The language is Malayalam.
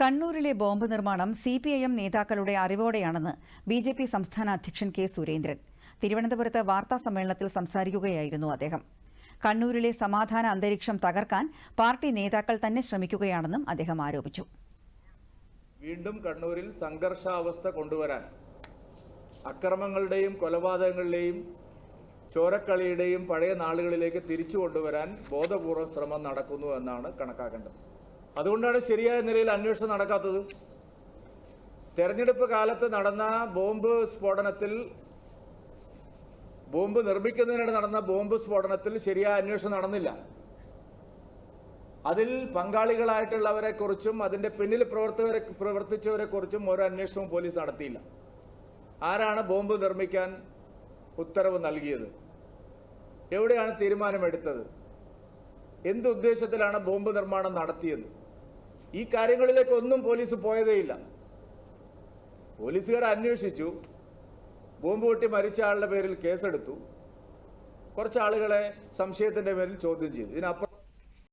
കണ്ണൂരിലെ ബോംബ് നിർമ്മാണം സി പി ഐ എം നേതാക്കളുടെ അറിവോടെയാണെന്ന് ബി ജെ പി സംസ്ഥാന അധ്യക്ഷൻ കെ സുരേന്ദ്രൻ. തിരുവനന്തപുരത്ത് വാർത്താ സമ്മേളനത്തിൽ സംസാരിക്കുകയായിരുന്നു അദ്ദേഹം. കണ്ണൂരിലെ സമാധാന അന്തരീക്ഷം തകർക്കാൻ പാർട്ടി നേതാക്കൾ തന്നെ ശ്രമിക്കുകയാണെന്നും അദ്ദേഹം ആരോപിച്ചു. വീണ്ടും കണ്ണൂരിൽ സംഘർഷാവസ്ഥ കൊണ്ടുവരാൻ അക്രമങ്ങളുടെയും കൊലപാതകങ്ങളുടെയും ചോരക്കളിയുടെയും പഴയ നാളുകളിലേക്ക് തിരിച്ചു കൊണ്ടുവരാൻ ബോധപൂർവ ശ്രമം നടക്കുന്നു എന്നാണ് കണക്കാക്കേണ്ടത്. അതുകൊണ്ടാണ് ശരിയായ നിലയിൽ അന്വേഷണം നടക്കാത്തത്. തെരഞ്ഞെടുപ്പ് കാലത്ത് നടന്ന ബോംബ് സ്ഫോടനത്തിൽ ബോംബ് നിർമ്മിക്കുന്നതിനിടെ നടന്ന ബോംബ് സ്ഫോടനത്തിൽ ശരിയായ അന്വേഷണം നടന്നില്ല. അതിൽ പങ്കാളികളായിട്ടുള്ളവരെ കുറിച്ചും അതിന്റെ പിന്നിൽ പ്രവർത്തകരെ പ്രവർത്തിച്ചവരെ കുറിച്ചും ഒരു അന്വേഷണവും പോലീസ് നടത്തിയില്ല. ആരാണ് ബോംബ് നിർമ്മിക്കാൻ ഉത്തരവ് നൽകിയത്? എവിടെയാണ് തീരുമാനമെടുത്തത്? എന്ത് ഉദ്ദേശത്തിലാണ് ബോംബ് നിർമ്മാണം നടത്തിയത് ഈ കാര്യങ്ങളിലേക്ക് ഒന്നും പോലീസ് പോയതേയില്ല പോലീസുകാർ അന്വേഷിച്ചു. ബോംബ് പൊട്ടി മരിച്ച ആളുടെ പേരിൽ കേസെടുത്തു. കുറച്ച് ആളുകളെ സംശയത്തിന്റെ പേരിൽ ചോദ്യം ചെയ്തു. ഇതിനപ്പുറം